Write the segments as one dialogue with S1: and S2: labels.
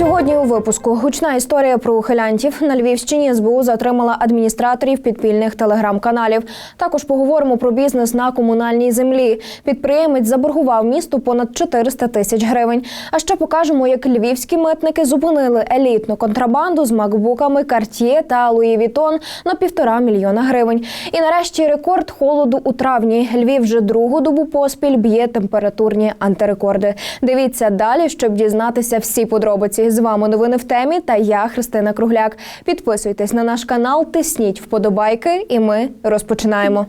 S1: Сьогодні у випуску гучна історія про ухилянтів на Львівщині. СБУ затримала адміністраторів підпільних телеграм-каналів. Також поговоримо про бізнес на комунальній землі. Підприємець заборгував місту понад 400 тисяч гривень. А ще покажемо, як львівські митники зупинили елітну контрабанду з макбуками Cartier та Louis Vuitton на півтора мільйона гривень. І нарешті рекорд холоду у травні. Львів вже другу добу поспіль б'є температурні антирекорди. Дивіться далі, щоб дізнатися всі подробиці. З вами новини в темі та я Христина Кругляк. Підписуйтесь на наш канал, тисніть вподобайки, і ми розпочинаємо.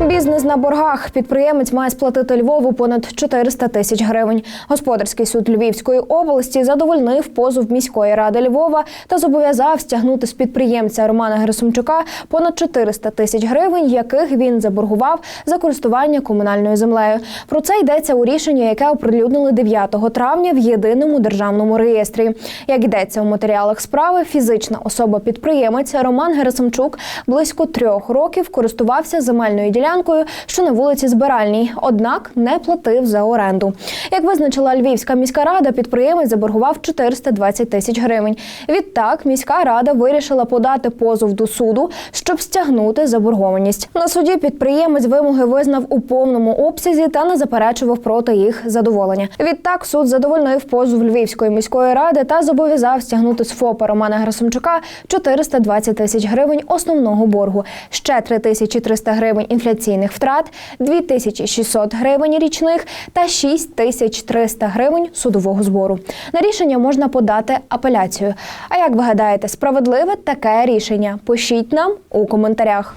S1: Бізнес на боргах. Підприємець має сплатити Львову понад 400 тисяч гривень. Господарський суд Львівської області задовольнив позов міської ради Львова та зобов'язав стягнути з підприємця Романа Герасимчука понад 400 тисяч гривень, яких він заборгував за користування комунальною землею. Про це йдеться у рішенні, яке оприлюднили 9 травня в єдиному державному реєстрі. Як йдеться у матеріалах справи, фізична особа-підприємець Роман Герасимчук близько трьох років користувався земельною ділянкою, що на вулиці Збиральній, однак не платив за оренду. Як визначила Львівська міська рада, підприємець заборгував 420 тисяч гривень. Відтак міська рада вирішила подати позов до суду, щоб стягнути заборгованість. На суді підприємець вимоги визнав у повному обсязі та не заперечував проти їх задоволення. Відтак суд задовольнив позов Львівської міської ради та зобов'язав стягнути з ФОПа Романа Герасимчука 420 тисяч гривень основного боргу, ще 3300 гривень інфляційних втрат, 2600 гривень річних та 6300 гривень судового збору. На рішення можна подати апеляцію. А як ви гадаєте, справедливе таке рішення? Пишіть нам у коментарях.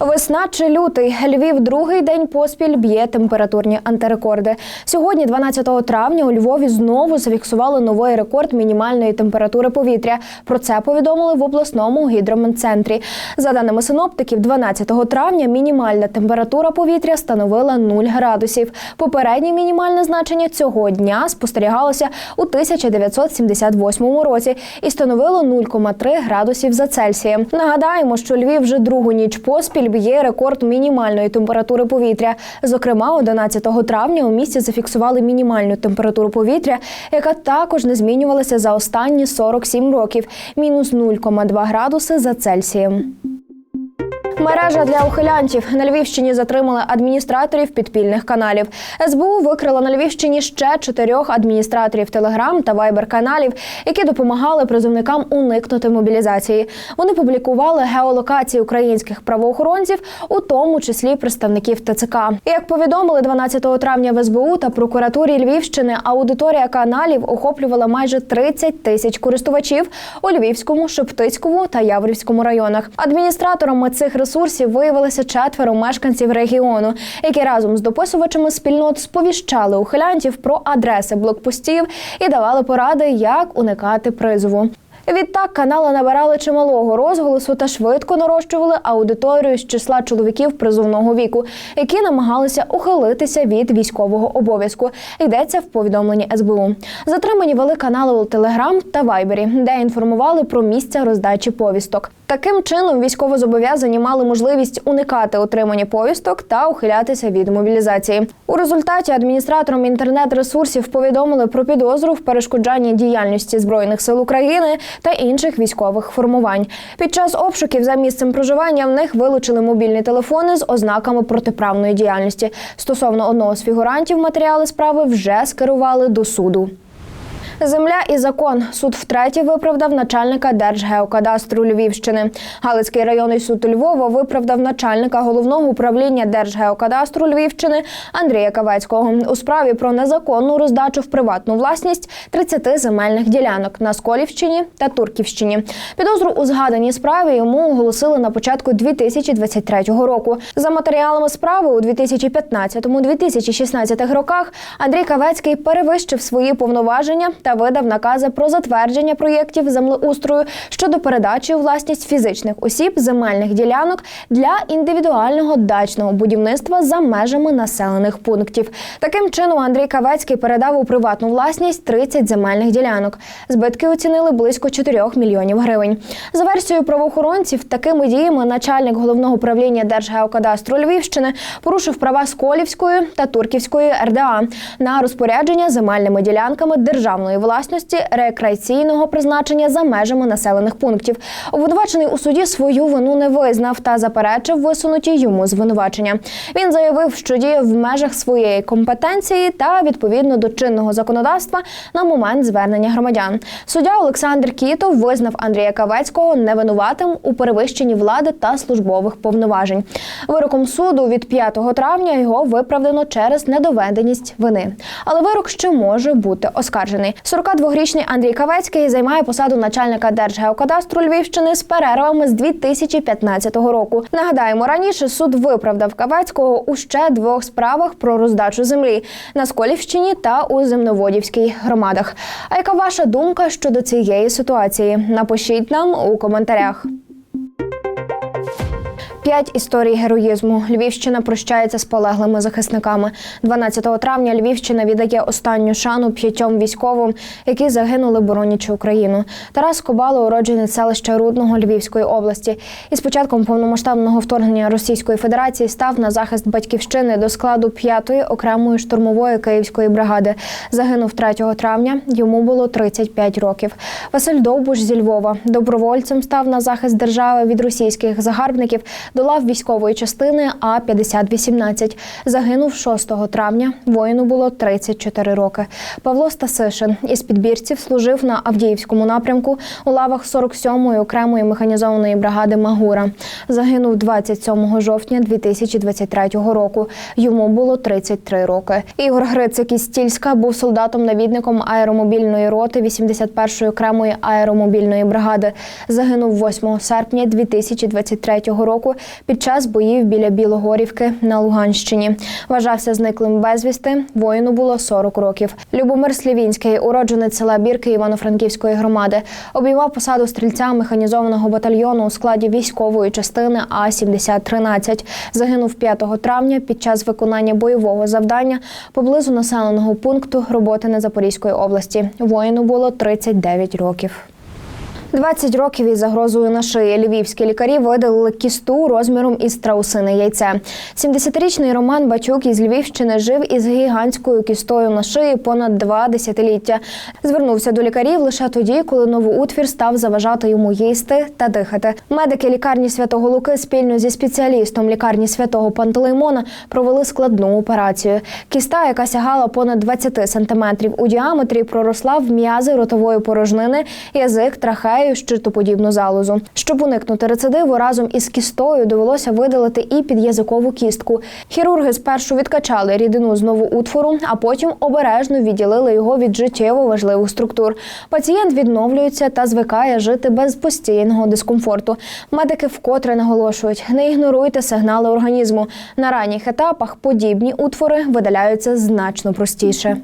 S1: Весна чи лютий Львів другий день поспіль б'є температурні антирекорди. Сьогодні, 12 травня, у Львові знову зафіксували новий рекорд мінімальної температури повітря. Про це повідомили в обласному гідрометцентрі. За даними синоптиків, 12 травня мінімальна температура повітря становила 0 градусів. Попереднє мінімальне значення цього дня спостерігалося у 1978 році і становило 0,3 градусів за Цельсієм. Нагадаємо, що Львів вже другу ніч поспіль б'є рекорд мінімальної температури повітря. Зокрема, 11 травня у місті зафіксували мінімальну температуру повітря, яка також не змінювалася за останні 47 років мінус 0,2 градуси за Цельсієм. Мережа для ухилянтів на Львівщині затримали адміністраторів підпільних каналів. СБУ викрила на Львівщині ще чотирьох адміністраторів телеграм та вайбер каналів, які допомагали призовникам уникнути мобілізації. Вони публікували геолокації українських правоохоронців, у тому числі представників ТЦК. Як повідомили 12 травня в СБУ та прокуратурі Львівщини, аудиторія каналів охоплювала майже 30 тисяч користувачів у Львівському, Шептицькому та Яврівському районах. Адміністраторами цих ресурсів виявилося четверо мешканців регіону, які разом з дописувачами спільнот сповіщали ухилянтів про адреси блокпостів і давали поради, як уникати призову. Відтак канали набирали чималого розголосу та швидко нарощували аудиторію з числа чоловіків призовного віку, які намагалися ухилитися від військового обов'язку. Йдеться в повідомленні СБУ. Затримані вели канали у Телеграм та Вайбері, де інформували про місця роздачі повісток. Таким чином військовозобов'язані мали можливість уникати отримання повісток та ухилятися від мобілізації. У результаті адміністраторам інтернет-ресурсів повідомили про підозру в перешкоджанні діяльності збройних сил України та інших військових формувань. Під час обшуків за місцем проживання в них вилучили мобільні телефони з ознаками протиправної діяльності. Стосовно одного з фігурантів матеріали справи вже скерували до суду. Земля і закон. Суд втретє виправдав начальника Держгеокадастру Львівщини. Галицький районний суд Львова виправдав начальника головного управління Держгеокадастру Львівщини Андрія Кавецького у справі про незаконну роздачу в приватну власність 30 земельних ділянок на Сколівщині та Турківщині. Підозру у згаданій справі йому оголосили на початку 2023 року. За матеріалами справи у 2015-2016 роках Андрій Кавецький перевищив свої повноваження та видав накази про затвердження проєктів землеустрою щодо передачі у власність фізичних осіб земельних ділянок для індивідуального дачного будівництва за межами населених пунктів. Таким чином Андрій Кавецький передав у приватну власність 30 земельних ділянок. Збитки оцінили близько 4 мільйонів гривень. За версією правоохоронців, такими діями начальник головного управління Держгеокадастру Львівщини порушив права Сколівської та Турківської РДА на розпорядження земельними ділянками державної комунальної власності рекреаційного призначення за межами населених пунктів. Обвинувачений у суді свою вину не визнав та заперечив висунуті йому звинувачення. Він заявив, що діє в межах своєї компетенції та відповідно до чинного законодавства на момент звернення громадян. Суддя Олександр Кітов визнав Андрія Кавецького невинуватим у перевищенні влади та службових повноважень. Вироком суду від 5 травня його виправдано через недоведеність вини. Але вирок ще може бути оскаржений. 42-річний Андрій Кавецький займає посаду начальника Держгеокадастру Львівщини з перервами з 2015 року. Нагадаємо, раніше суд виправдав Кавецького у ще двох справах про роздачу землі на Сколівщині та у Земноводівській громадах. А яка ваша думка щодо цієї ситуації? Напишіть нам у коментарях. П'ять історій героїзму. Львівщина прощається з полеглими захисниками. 12 травня Львівщина віддає останню шану п'ятьом військовим, які загинули, боронячи Україну. Тарас Кобало, уродженець селища Рудного Львівської області. І з початком повномасштабного вторгнення Російської Федерації став на захист батьківщини до складу 5-ї окремої штурмової київської бригади. Загинув 3 травня. Йому було 35 років. Василь Довбуш зі Львова добровольцем став на захист держави від російських загарбників до лав військової частини А 5018 Загинув 6 травня. Воїну було 34 роки. Павло Стасишин із підбірців служив на Авдіївському напрямку у лавах 47-ї окремої механізованої бригади Магура. Загинув 27 жовтня 2023 року. Йому було 33 роки. Ігор Грицик із Стільська був солдатом-навідником аеромобільної роти 81-ї окремої аеромобільної бригади. Загинув 8 серпня 2023 року під час боїв біля Білогорівки на Луганщині. Вважався зниклим безвісти. Воїну було 40 років. Любомир Слівінський, уродженець села Бірки Івано-Франківської громади, обіймав посаду стрільця механізованого батальйону у складі військової частини А 7013 Загинув 5 травня під час виконання бойового завдання поблизу населеного пункту Роботине Запорізької області. Воїну було 39 років. 20 років із загрозою на шиї львівські лікарі видалили кісту розміром із страусине яйце. 70-річний Роман Бачук із Львівщини жив із гігантською кістою на шиї понад два десятиліття. Звернувся до лікарів лише тоді, коли новоутвір став заважати йому їсти та дихати. Медики лікарні Святого Луки спільно зі спеціалістом лікарні святого Пантелеймона провели складну операцію. Кіста, яка сягала понад 20 сантиметрів у діаметрі, проросла в м'язи ротової порожнини, язик, трахею, щитоподібну залозу. Щоб уникнути рецидиву, разом із кістою довелося видалити і під'язикову кістку. Хірурги спершу відкачали рідину з новоутвору, а потім обережно відділили його від життєво важливих структур. Пацієнт відновлюється та звикає жити без постійного дискомфорту. Медики вкотре наголошують: не ігноруйте сигнали організму. На ранніх етапах подібні утвори видаляються значно простіше.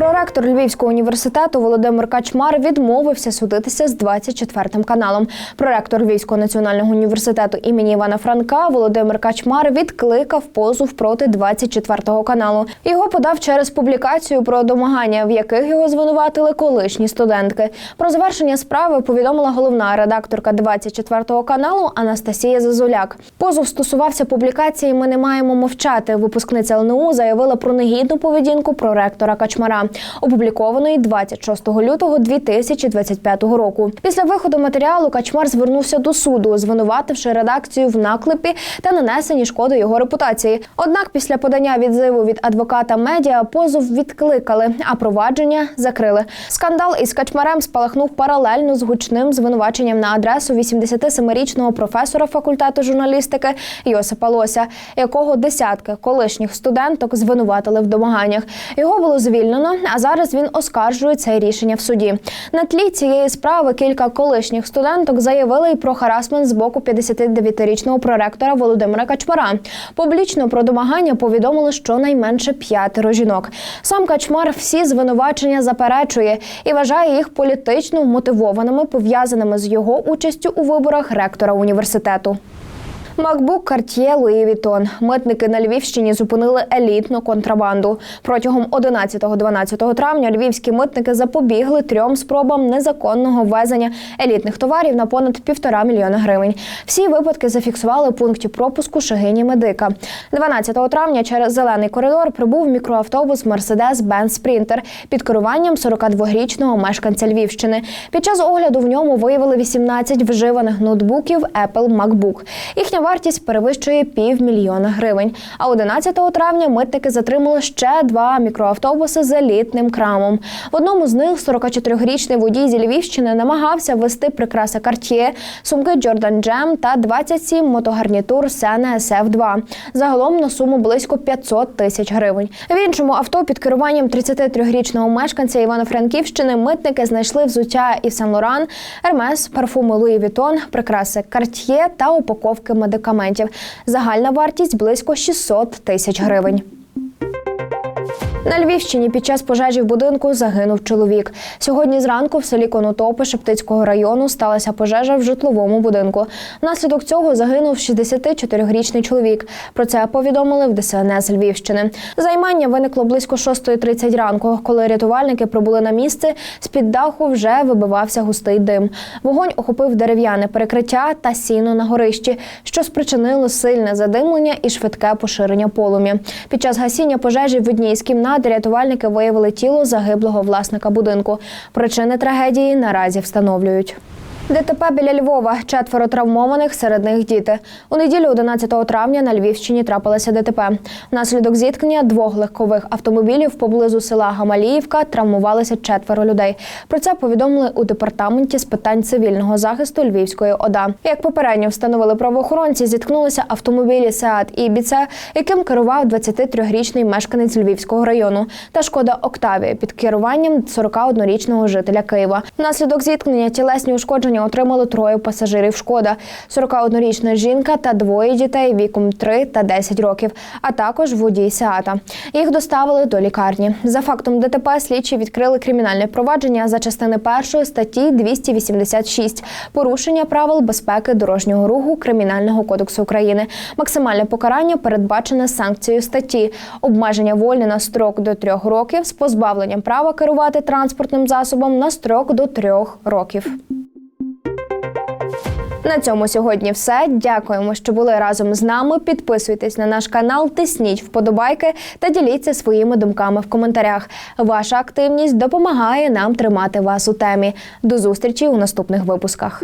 S1: Проректор Львівського університету Володимир Качмар відмовився судитися з 24 каналом. Проректор Львівського національного університету імені Івана Франка Володимир Качмар відкликав позов проти 24 каналу. Його подав через публікацію про домагання, в яких його звинуватили колишні студентки. Про завершення справи повідомила головна редакторка 24 каналу Анастасія Зазуляк. Позов стосувався публікації Ми не маємо мовчати. Випускниця ЛНУ заявила про негідну поведінку проректора Качмара опублікованої 26 лютого 2025 року. Після виходу матеріалу Качмар звернувся до суду, звинувативши редакцію в наклепі та нанесенні шкоди його репутації. Однак, після подання відзиву від адвоката медіа позов відкликали, а провадження закрили. Скандал із Качмарем спалахнув паралельно з гучним звинуваченням на адресу 87-річного професора факультету журналістики Йосипа Лося, якого десятки колишніх студенток звинуватили в домаганнях. Його було звільнено, а зараз він оскаржує це рішення в суді. На тлі цієї справи кілька колишніх студенток заявили й про харасмент з боку 59-річного проректора Володимира Качмара. Публічно про домагання повідомили щонайменше п'ятеро жінок. Сам Качмар всі звинувачення заперечує і вважає їх політично вмотивованими, пов'язаними з його участю у виборах ректора університету. MacBook Cartier Louis Vuitton. Митники на Львівщині зупинили елітну контрабанду. Протягом 11-12 травня львівські митники запобігли трьом спробам незаконного ввезення елітних товарів на понад півтора мільйона гривень. Всі випадки зафіксували у пункті пропуску Шагині Медика. 12 травня через зелений коридор прибув мікроавтобус Mercedes-Benz Sprinter під керуванням 42-річного мешканця Львівщини. Під час огляду в ньому виявили 18 вживаних ноутбуків Apple MacBook. Їхня вартість перевищує півмільйона гривень. А 11 травня митники затримали ще два мікроавтобуси з елітним крамом. В одному з них 44-річний водій зі Львівщини намагався ввести прикраси Cartier, сумки Jordan Jam та 27 мотогарнітур Sena SF2. Загалом на суму близько 500 тисяч гривень. В іншому авто під керуванням 33-річного мешканця Івано-Франківщини митники знайшли взуття і Saint Laurent, Hermes, парфуми Louis Vuitton, прикраси Cartier та упаковки медикаментів. Загальна вартість близько 600 тисяч гривень. На Львівщині під час пожежі в будинку загинув чоловік. Сьогодні зранку в селі Конотопи Шептицького району сталася пожежа в житловому будинку. Внаслідок цього загинув 64-річний чоловік. Про це повідомили в ДСНС Львівщини. Займання виникло близько 6.30 ранку. Коли рятувальники прибули на місце, з-під даху вже вибивався густий дим. Вогонь охопив дерев'яне перекриття та сіно на горищі, що спричинило сильне задимлення і швидке поширення полум'я. Під час гасіння пожежі в одній з кімнат рятувальники виявили тіло загиблого власника будинку. Причини трагедії наразі встановлюють. ДТП біля Львова. Четверо травмованих, серед них діти. У неділю 11 травня на Львівщині трапилося ДТП. Внаслідок зіткнення двох легкових автомобілів поблизу села Гамаліївка травмувалися четверо людей. Про це повідомили у департаменті з питань цивільного захисту Львівської ОДА. Як попередньо встановили правоохоронці, зіткнулися автомобілі Сеат Ібіце, яким керував 23-річний мешканець Львівського району, та шкода Октавія під керуванням 41-річного жителя Києва. Внаслідок зіткнення тілесні ушкодження отримали троє пасажирів. Шкода 41-річна жінка та двоє дітей віком 3 та 10 років, а також водій Сеата. Їх доставили до лікарні. За фактом ДТП слідчі відкрили кримінальне провадження за частини першої статті 286 порушення правил безпеки дорожнього руху Кримінального кодексу України. Максимальне покарання передбачене санкцією статті обмеження волі на строк до трьох років з позбавленням права керувати транспортним засобом на строк до трьох років. На цьому сьогодні все. Дякуємо, що були разом з нами. Підписуйтесь на наш канал, тисніть вподобайки та діліться своїми думками в коментарях. Ваша активність допомагає нам тримати вас у темі. До зустрічі у наступних випусках.